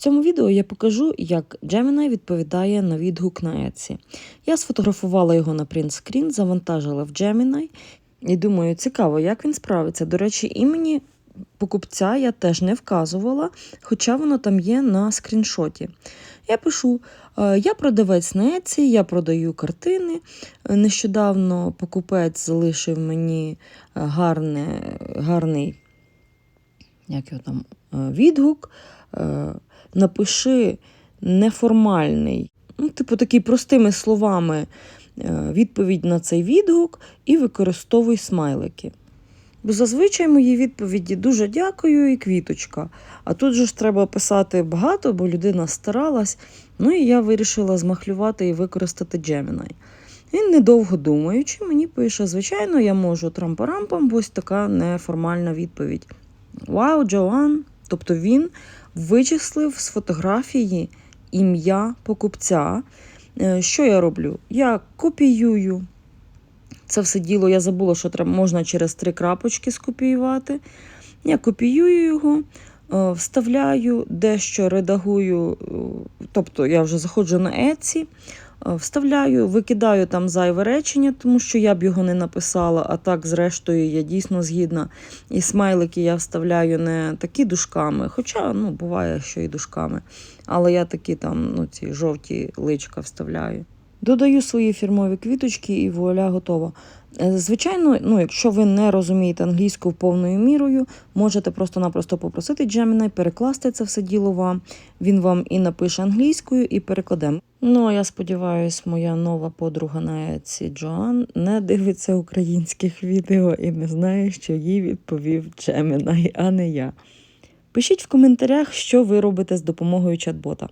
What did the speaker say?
цьому відео я покажу, як Gemini відповідає на відгук на Etsy. Я сфотографувала його на принтскрін, завантажила в Gemini і думаю, цікаво, як він справиться. До речі, імені покупця я теж не вказувала, хоча воно там є на скріншоті. Я пишу: е, я продавець на Etsy, я продаю картини. Е, Нещодавно покупець залишив мені е, гарне, гарний як його там, відгук. Е, Напиши неформальний, ну, типу такий простими словами е, відповідь на цей відгук і використовуй смайлики. Бо зазвичай мої відповіді дуже дякую і квіточка. А тут же ж треба писати багато, бо людина старалась. Ну і я вирішила змахлювати і використати Gemini. Він, недовго думаючи, мені пише: звичайно, я можу трампарампам, бо ось така неформальна відповідь. Вау, Джоан! Тобто він вичислив з фотографії ім'я покупця. Е, Що я роблю? Я копіюю це все діло, я забула, що можна через три крапочки скопіювати. Я копіюю його, вставляю, дещо редагую, е, тобто я вже заходжу на Etsy, е, вставляю, викидаю там зайве речення, тому що я б його не написала, а так, зрештою, я дійсно згідна. І смайлики я вставляю не такі дужками, хоча ну, буває, що і дужками. Але я такі там ну, ці жовті личка вставляю. Додаю свої фірмові квіточки і вуаля готово. Е, Звичайно, ну, якщо ви не розумієте англійську повною мірою, можете просто-напросто попросити Gemini перекласти це все діло вам. Він вам і напише англійською, і перекладе. Ну, а я сподіваюся, моя нова подруга на Etsy Джоан не дивиться українських відео і не знає, що їй відповів Gemini, а не я. Пишіть в коментарях, що ви робите з допомогою чат-бота.